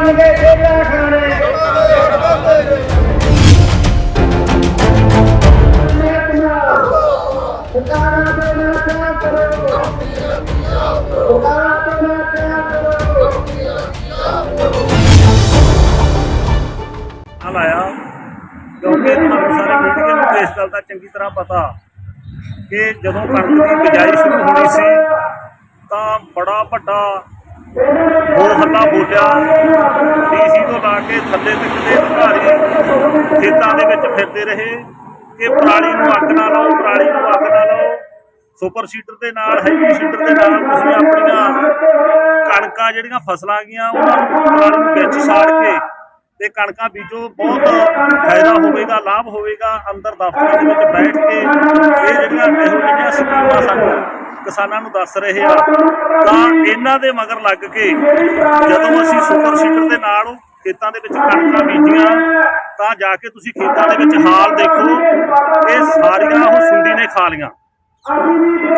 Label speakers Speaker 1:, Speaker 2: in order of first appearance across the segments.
Speaker 1: ਬਣ ਕੇ ਖੇਡਾਂ ਖਾਣੇ ਸਰਕਾਰਾਂ ਦੇ ਨਾ ਕਿਆ ਕਰੋ ਸਰਕਾਰਾਂ ਦੇ ਨਾ ਕਿਆ ਕਰੋ
Speaker 2: ਨਾਲ ਆਇਆ ਕਿਉਂਕਿ ਤੁਹਾਨੂੰ ਸਾਰੇ ਮੀਡੀਆ ਨੂੰ ਇਸ ਗੱਲ ਦਾ ਚੰਗੀ ਤਰ੍ਹਾਂ ਪਤਾ ਕਿ ਜਦੋਂ ਕਣਕ ਦੀ ਬਿਜਾਈ ਸ਼ੁਰੂ ਹੋਣੀ ਸੀ ਤਾਂ ਬੜਾ ਵੱਡਾ ਹੋ ਹੱਲਾ ਬੋਲਿਆ, ਡੀਸੀ ਤੋਂ ਲਾ ਕੇ ਥੱਲੇ ਤੱਕ ਦੇ ਅਧਿਕਾਰੀ ਖੇਤਾਂ ਦੇ ਵਿੱਚ ਫਿਰਦੇ ਰਹੇ। ਕਿ ਪਰਾਲੀ ਨੂੰ ਅੱਗ ਨਾ ਲਾਓ, ਪਰਾਲੀ ਨੂੰ ਅੱਗ ਨਾ ਲਾਓ। ਸੁਪਰ ਸੀਡਰ ਦੇ ਨਾਲ, ਹੈਵੀ ਸੀਡਰ ਦੇ ਨਾਲ ਤੁਸੀਂ ਆਪਣੀਆਂ ਕਣਕਾਂ ਜਿਹੜੀਆਂ ਫਸਲਾਂ ਗੀਆਂ ਉਹਨਾਂ ਨੂੰ ਨੂੰ ਵਿੱਚ ਸਾੜ ਕੇ ਤੇ ਕਣਕਾਂ ਬੀਜੋ, ਬਹੁਤ ਫਾਇਦਾ ਹੋਵੇਗਾ, ਲਾਭ ਹੋਵੇਗਾ, ਅੰਦਰ ਦਫ਼ਤਰਾਂ ਦੇ ਵਿੱਚ ਬੈਠ ਕੇ ਇਹ ਜਿਹੜੀਆਂ ਇਹੋ ਜਿਹੀਆਂ ਸਕੀਮਾਂ ਸਾਨੂੰ ਕਿਸਾਨਾਂ ਨੂੰ ਦੱਸ ਰਹੇ ਆ ਤਾਂ ਇਹਨਾਂ ਦੇ ਮਗਰ ਲੱਗ ਕੇ ਜਦੋਂ ਅਸੀਂ ਸੁਪਰ ਸੀਡਰ ਦੇ ਨਾਲ ਖੇਤਾਂ ਦੇ ਵਿੱਚ ਕਣਕਾਂ ਬੀਜੀਆਂ, ਤਾਂ ਜਾ ਕੇ ਤੁਸੀਂ ਖੇਤਾਂ ਦੇ ਵਿੱਚ ਹਾਲ ਦੇਖੋ, ਇਹ ਸਾਰੀਆਂ ਉਹ ਸੁੰਡੀ ਨੇ ਖਾ ਲੀਆਂ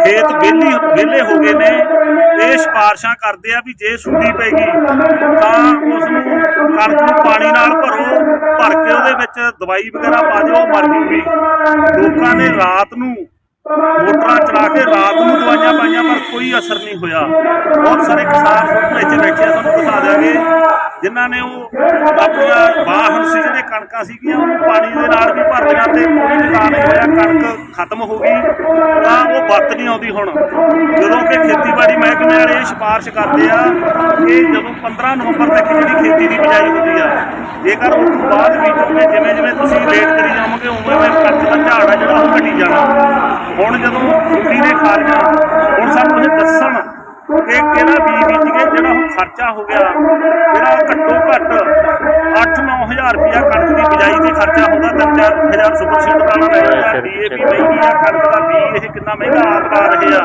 Speaker 2: ਖੇਤ ਵਿਹਲੀ ਵਿਹਲੇ ਹੋ ਗਏ ਨੇ, ਇਹ ਸਿਫਾਰਸ਼ਾਂ ਕਰਦੇ ਆ ਵੀ ਜੇ ਸੁੰਡੀ ਪੈਗੀ ਤਾਂ ਉਸ ਨੂੰ ਕਣਕ ਨੂੰ ਪਾਣੀ ਨਾਲ ਭਰੋ, ਭਰ ਕੇ ਉਹਦੇ ਵਿੱਚ ਦਵਾਈ ਵਗੈਰਾ ਪਾ ਦਿਓ, ਮਰ ਜੂਗੀ। ਲੋਕਾਂ ਨੇ ਰਾਤ ਨੂੰ ਮੋਟਰਾਂ ਚਲਾ ਕੇ ਰਾਤ ਨੂੰ ਦਵਾਈਆਂ ਪਾਈਆਂ, ਪਰ ਕੋਈ ਅਸਰ ਨਹੀਂ ਹੋਇਆ। ਬਹੁਤ ਸਾਰੇ ਕਿਸਾਨ ਇੱਥੇ ਬੈਠੇ ਆ, ਤੁਹਾਨੂੰ ਦਿਖਾ ਦਿਆਂਗੇ। ਜਿਨ੍ਹਾਂ ਨੇ ਉਹ ਆਪਣੀਆਂ ਵਾਹਨ ਸੀ, ਜਿਹੜੇ ਕਣਕਾਂ ਸੀਗੀਆਂ, ਉਹਨੂੰ ਪਾਣੀ ਦੇ ਨਾਲ ਵੀ ਭਰ ਲਿਆ ਤੇ ਕੋਈ ਨੁਕਸਾਨ ਨਹੀਂ ਹੋਇਆ। ਕਣਕ ਖਤਮ ਹੋ ਗਈ, ਤਾਂ ਉਹ ਵਰਤ ਨਹੀਂ ਆਉਂਦੀ ਹੁਣ। ਜਦੋਂ ਕਿ ਖੇਤੀਬਾੜੀ ਮਹਿਕਮੇ ਵਾਲੇ ਇਹ ਸਿਫਾਰਿਸ਼ ਕਰਦੇ ਆ ਕਿ ਜਦੋਂ 15 ਨਵੰਬਰ ਤੱਕ ਜਿਹੜੀ ਖੇਤੀ ਦੀ ਬਿਜਾਈ ਹੁੰਦੀ ਆ, ਜੇਕਰ ਉਸ ਤੋਂ ਬਾਅਦ ਬੀਜੋਗੇ ਜਿਵੇਂ ਜਿਵੇਂ ਤੁਸੀਂ ਲੇਟ ਕਰੀ ਜਾਵੋਗੇ, ਉਵੇਂ ਉਵੇਂ ਕਣਕ ਦਾ ਝਾੜ ਆ ਜਿਹੜਾ ਉਹ ਘਟੀ ਜਾਣਾ। ਹੁਣ ਜਦੋਂ ਸੁੰਡੀ ਨੇ ਖਾ ਲਿਆ ਹੁਣ ਸਾਨੂੰ ਇਹ ਦੱਸਣ ਕਿ ਕਿਹੜਾ ਬੀਜ ਬੀਜ ਕੇ ਜਿਹੜਾ ਉਹ ਖਰਚਾ ਹੋ ਗਿਆ, ਜਿਹੜਾ ਘੱਟੋ ਘੱਟ 8-9000 ਰੁਪਇਆ ਕਣਕ ਦੀ ਬਿਜਾਈ ਤੇ ਖਰਚਾ ਹੁੰਦਾ ਡੀਏਪੀ ਮਹਿੰਗੀ ਆ ਕਣਕ ਦਾ ਬੀਜ ਇਹ ਕਿੰਨਾ ਮਹਿੰਗਾ ਆਪ ਲਾ ਰਹੇ ਆ।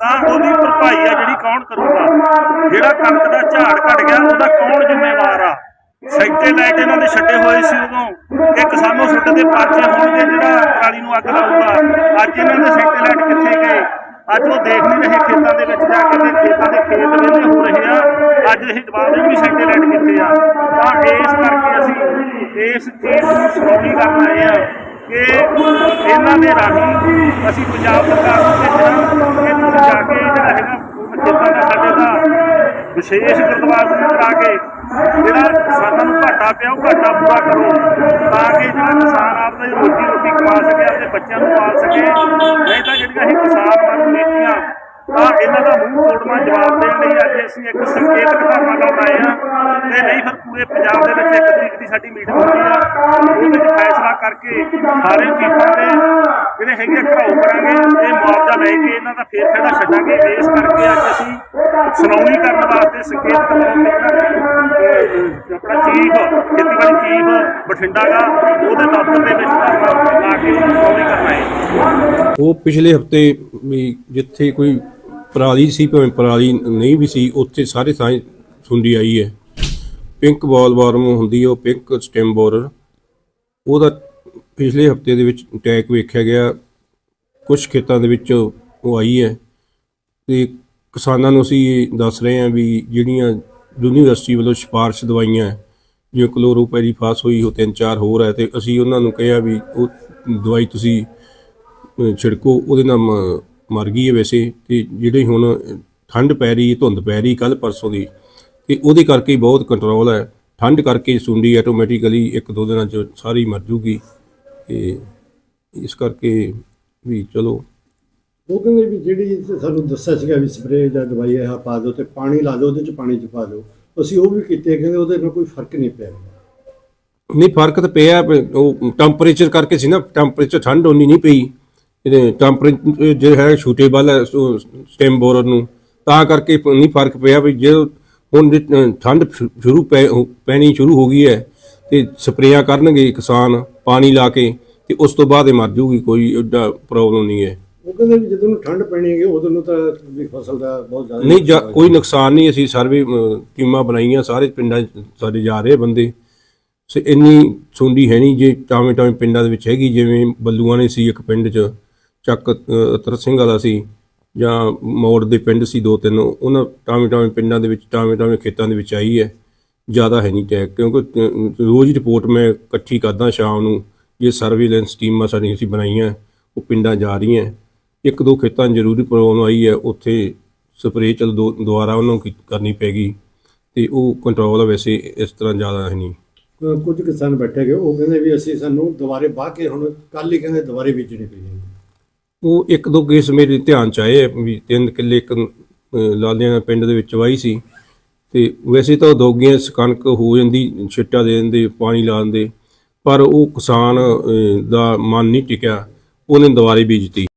Speaker 2: ਤਾਂ ਉਹਦੀ ਭਰਪਾਈ ਆ ਜਿਹੜੀ ਕੌਣ ਕਰੂਗਾ? ਜਿਹੜਾ ਕਣਕ ਦਾ ਝਾੜ ਘਟ ਗਿਆ, ਉਹਦਾ ਕੌਣ ਜ਼ਿੰਮੇਵਾਰ ਆ? ਸੈਟੇਲਾਈਟ ਇਹਨਾਂ ਦੇ ਛੱਡੇ ਹੋਏ ਸੀ ਉਦੋਂ। ਕਿ ਕਿਸਾਨੋ ਸੁੱਟ ਦੇ ਪਰਚੇ ਹੋਣਗੇ ਜਿਹੜਾ ਪਰਾਲੀ ਨੂੰ ਅੱਗ ਲਾਊਗਾ। ਅੱਜ ਇਹਨਾਂ ਦੇ ਸੈਟੇਲਾਈਟ ਕਿੱਥੇ ਗਏ? ਅੱਜ ਉਹ ਦੇਖ ਨਹੀਂ ਰਹੇ ਖੇਤਾਂ ਦੇ ਵਿੱਚ ਜਾ ਕੇ ਤੇ ਖੇਤਾਂ ਦੇ ਖੇਤ ਵਿਹਲੇ ਹੋ ਰਹੇ ਆ। ਅੱਜ ਇਹ ਜਵਾਬ ਦੇਣ ਵੀ ਸੈਟੇਲਾਈਟ ਕਿੱਥੇ ਆ? ਤਾਂ ਇਸ ਕਰਕੇ ਅਸੀਂ ਇਸ ਚੀਜ਼ ਨੂੰ ਸੁਣਾਉਣੀ ਕਰਨ ਆਏ ਆ ਕਿ ਇਹਨਾਂ ਦੇ ਰਾਹੀਂ ਅਸੀਂ ਪੰਜਾਬ ਸਰਕਾਰ ਨੂੰ ਭੇਜਣਾ ਕਿ ਤੁਸੀਂ ਜਾ ਕੇ ਜਿਹੜਾ ਹੈਗਾ ਖੇਤਾਂ ਦਾ ਸਾਡੇ ਦਾ ਵਿਸ਼ੇਸ਼ ਗੁਰਦੁਆਰਾ ਨੂੰ ਕਰਾ ਕੇ ਜਿਹੜਾ ਕਿਸਾਨਾਂ ਨੂੰ ਘਾਟਾ ਪਿਆ ਉਹ ਘਾਟਾ ਪੂਰਾ ਕਰੋ ਤਾਂ ਕਿ ਜਿਹੜਾ ਕਿਸਾਨ ਆਪਣੀ ਰੋਜੀ ਰੋਟੀ ਕਮਾ ਸਕੇ, ਆਪਣੇ ਬੱਚਿਆਂ ਨੂੰ ਪਾਲ ਸਕੇ। ਨਹੀਂ ਤਾਂ ਜਿਹੜੀਆਂ ਇਹ ਕਿਸਾਨ ਮਰ ਨੀਤੀਆਂ ਤਾਂ ਇਹਨਾਂ ਦਾ ਮੂੰਹ ਤੋੜਨਾ ਜਵਾਬ ਦੇਣ ਲਈ ਅੱਜ ਅਸੀਂ ਇੱਕ ਸੰਕੇਤਕ ਧਰਨਾ ਲਾਉਣ ਆਏ ਆ ਤੇ ਨਹੀਂ, ਫਿਰ ਪੂਰੇ ਪੰਜਾਬ ਦੇ ਵਿੱਚ ਇੱਕ ਤਰੀਕ ਦੀ ਸਾਡੀ ਮੀਟਿੰਗ ਹੋਣੀ ਆ। ਉਹਦੇ ਵਿੱਚ ਫੈਸਲਾ ਕਰਕੇ ਸਾਰੇ ਚੀਜ਼ਾਂ ਦੇ ਜਿਹੜੇ ਹੈਗੇ ਆ ਘਰਾਓ ਕਰਾਂਗੇ ਤੇ ਮੁਆਵਜ਼ਾ ਲੈ ਕੇ ਇਹਨਾਂ ਦਾ ਫੇਰ ਖੜਾ ਛੱਡਾਂਗੇ। ਇਸ ਕਰਕੇ ਅੱਜ ਅਸੀਂ ਸੁਣਾਉਣੀ ਕਰਨ ਵਾਸਤੇ ਸੰਕੇਤਕ ਤੌਰ ਤੇ ਆਪਣਾ ਚੀਫ ਖੇਤੀਬਾੜੀ ਚੀਫ ਬਠਿੰਡਾ ਦਾ, ਉਹਦੇ ਦਫ਼ਤਰ ਦੇ ਵਿੱਚ ਧਰਨਾ ਲਾ ਕੇ ਸੁਣਾਉਣੀ ਕਰਨਾ ਹੈ।
Speaker 3: ਉਹ ਪਿਛਲੇ ਹਫ਼ਤੇ ਵੀ ਜਿੱਥੇ ਕੋਈ ਪਰਾਲੀ ਸੀ ਭਾਵੇਂ ਪਰਾਲੀ ਨਹੀਂ ਵੀ ਸੀ ਉੱਥੇ ਸਾਰੇ ਥਾਂ ਸੁੰਡੀ ਆਈ ਹੈ। ਪਿੰਕ ਬਾਲ ਵਾਰਮ ਹੁੰਦੀ ਹੈ ਉਹ ਪਿੰਕ ਸਟੈਮ ਬੋਰਰ। ਉਹਦਾ ਪਿਛਲੇ ਹਫ਼ਤੇ ਦੇ ਵਿੱਚ ਅਟੈਕ ਵੇਖਿਆ ਗਿਆ। ਕੁਝ ਖੇਤਾਂ ਦੇ ਵਿੱਚ ਉਹ ਆਈ ਹੈ। ਤੇ ਕਿਸਾਨਾਂ ਨੂੰ ਅਸੀਂ ਦੱਸ ਰਹੇ ਹਾਂ ਵੀ ਜਿਹੜੀਆਂ ਯੂਨੀਵਰਸਿਟੀ ਵੱਲੋਂ ਸਿਫਾਰਿਸ਼ ਦਵਾਈਆਂ ਹੈ, ਜਿਵੇਂ ਕਲੋਰੋਪੈਰੀਫਾਸ ਹੋਈ ਉਹ ਤਿੰਨ ਚਾਰ ਹੋਰ ਹੈ ਤੇ ਅਸੀਂ ਉਹਨਾਂ ਨੂੰ ਕਿਹਾ ਵੀ ਉਹ ਦਵਾਈ ਤੁਸੀਂ ਛਿੜਕੋ ਉਹਦੇ ਨਾਲ ਮਰ ਗਈ ਹੈ ਵੈਸੇ। ਤੇ ਜਿਹੜੇ ਹੁਣ ਠੰਡ ਪੈ ਰਹੀ ਧੁੰਦ ਪੈ ਰਹੀ ਕੱਲ ਪਰਸੋਂ ਦੀ ਤੇ ਉਹਦੇ ਕਰਕੇ ਹੀ ਬਹੁਤ ਕੰਟਰੋਲ ਹੈ। ਠੰਡ ਕਰਕੇ ਸੁੰਡੀ ਆਟੋਮੈਟਿਕਲੀ ਇੱਕ ਦੋ ਦਿਨਾਂ ਚ ਸਾਰੀ ਮਰ ਜੂਗੀ। ਤੇ ਇਸ ਕਰਕੇ ਵੀ ਚਲੋ।
Speaker 4: ਉਹ ਕਹਿੰਦੇ ਵੀ ਜਿਹੜੀ ਸਾਨੂੰ ਦੱਸਿਆ ਸੀਗਾ ਵੀ ਸਪਰੇਅ ਜਾਂ ਦਵਾਈ ਇਹ ਪਾ ਦਿਓ ਤੇ ਪਾਣੀ ਲਾ ਦਿਓ ਉਹਦੇ ਚ ਪਾਣੀ ਚ ਪਾ ਦਿਓ। ਅਸੀਂ ਉਹ ਵੀ ਕੀਤੇ ਕਹਿੰਦੇ ਉਹਦੇ ਨਾਲ ਕੋਈ ਫ਼ਰਕ ਨਹੀਂ ਪਿਆ।
Speaker 3: ਨਹੀਂ ਫ਼ਰਕ ਤਾਂ ਪਿਆ ਉਹ ਟੈਂਪਰੇਚਰ ਕਰਕੇ ਸੀ ਨਾ ਟੈਂਪਰੇਚਰ ਠੰਡ ਉਨੀ ਨਹੀਂ ਪਈ। ਇਹਦੇ ਟੈਂਪਰੇਚਰ ਜੇ ਹੈ ਸੂਟੇਬਲ ਹੈ ਸਟੈਮ ਬੋਰਰ ਨੂੰ ਤਾਂ ਕਰਕੇ ਨਹੀਂ ਫ਼ਰਕ ਪਿਆ ਵੀ ਜੇ ਹੁਣ ਜੇ, ਠੰਡ ਸ਼ੁਰੂ ਪੈਣੀ ਸ਼ੁਰੂ ਹੋ ਗਈ ਹੈ ਤੇ ਸਪਰੇਆਂ ਕਰਨਗੇ ਕਿਸਾਨ ਪਾਣੀ ਲਾ ਕੇ ਤੇ ਉਸ ਤੋਂ ਬਾਅਦ ਇਹ ਮਰ ਜੂਗੀ ਕੋਈ ਐਡਾ ਪ੍ਰੋਬਲਮ ਨਹੀਂ ਹੈ।
Speaker 4: ਉਹ ਕਹਿੰਦੇ ਵੀ ਜਦੋਂ ਨੂੰ ਠੰਡ ਪੈਣੀ ਹੈਗੀ ਉਦੋਂ ਨੂੰ ਤਾਂ ਵੀ ਫਸਲ ਦਾ ਬਹੁਤ ਜ਼ਿਆਦਾ
Speaker 3: ਨਹੀਂ ਜਾ- ਕੋਈ ਨੁਕਸਾਨ ਨਹੀਂ ਅਸੀਂ ਸਰਵੇ ਅ, ਟੀਮਾਂ ਬਣਾਈਆਂ ਸਾਰੇ ਪਿੰਡਾਂ 'ਚ ਸਾਡੇ ਜਾ ਰਹੇ ਬੰਦੇ। ਸੋ ਇੰਨੀ ਸੁੰਡੀ ਹੈ ਨਹੀਂ ਜੇ ਟਾਵੇਂ ਟਾਵੇਂ ਪਿੰਡਾਂ ਦੇ ਵਿੱਚ ਹੈਗੀ ਜਿਵੇਂ ਬੱਲੂਆਂ ਨੇ ਸੀ ਇੱਕ ਪਿੰਡ 'ਚ ਚੱਕ ਅ, ਅਤਰ ਸਿੰਘ ਵਾਲਾ ਸੀ ਜਾਂ ਮੋੜ ਦੇ ਪਿੰਡ ਸੀ ਦੋ ਤਿੰਨ ਉਹਨਾਂ ਟਾਵੇਂ ਟਾਵੇਂ ਪਿੰਡਾਂ ਦੇ ਵਿੱਚ ਟਾਵੇਂ ਟਾਵੇਂ ਖੇਤਾਂ ਦੇ ਵਿੱਚ ਆਈ ਹੈ। ਜ਼ਿਆਦਾ ਹੈ ਨਹੀਂ ਟੈਕ ਕਿਉਂਕਿ ਰੋਜ਼ ਰਿਪੋਰਟ ਮੈਂ ਇਕੱਠੀ ਕਰਦਾ ਸ਼ਾਮ ਨੂੰ ਇਹ ਸਰਵੇਲੈਂਸ ਟੀਮਾਂ ਸਾਡੀਆਂ ਅਸੀਂ ਬਣਾਈਆਂ ਉਹ ਪਿੰਡਾਂ ਜਾ ਰਹੀਆਂ। ਇੱਕ ਦੋ ਖੇਤਾਂ ਜ਼ਰੂਰੀ ਪ੍ਰੋਬਲਮ ਆਈ ਹੈ ਉੱਥੇ ਸਪਰੇਅ ਚਲ ਦੋ ਦੁਬਾਰਾ ਉਹਨਾਂ ਨੂੰ ਕਰਨੀ ਪੈਗੀ ਤੇ ਉਹ ਕੰਟਰੋਲ ਵੈਸੇ ਇਸ ਤਰ੍ਹਾਂ ਜ਼ਿਆਦਾ ਹੈ ਨਹੀਂ।
Speaker 4: ਕੁਝ ਕਿਸਾਨ ਬੈਠੇ ਗਏ ਉਹ ਕਹਿੰਦੇ ਵੀ ਅਸੀਂ ਸਾਨੂੰ ਦੁਬਾਰੇ ਵਾਹ ਕੇ ਹੁਣ ਕੱਲ ਹੀ ਕਹਿੰਦੇ ਦੁਬਾਰੇ ਬੀਜਣੀ ਪਈ ਹੈ।
Speaker 3: ਉਹ ਇੱਕ ਦੋ ਕੇਸ ਮੇਰੇ ਧਿਆਨ ਚ ਆਏ ਆ ਵੀ ਤਿੰਨ ਕਿੱਲੇ ਇੱਕ ਅਹ, ਲਾਲਿਆਂ ਪਿੰਡ ਦੇ ਵਿੱਚ ਵਾਈ ਸੀ। ਤੇ ਵੈਸੇ ਤਾਂ ਦੋਗੀਆਂ ਕਣਕ ਹੋ ਜਾਂਦੀ ਛਿੱਟਾ ਦੇ ਦਿੰਦੇ ਪਾਣੀ ਲਾ ਦਿੰਦੇ ਪਰ ਉਹ ਕਿਸਾਨ ਦਾ ਮਨ ਨਹੀਂ ਟਿਕਿਆ ਉਹਨੇ ਦੁਬਾਰੇ ਬੀਜਤੀ।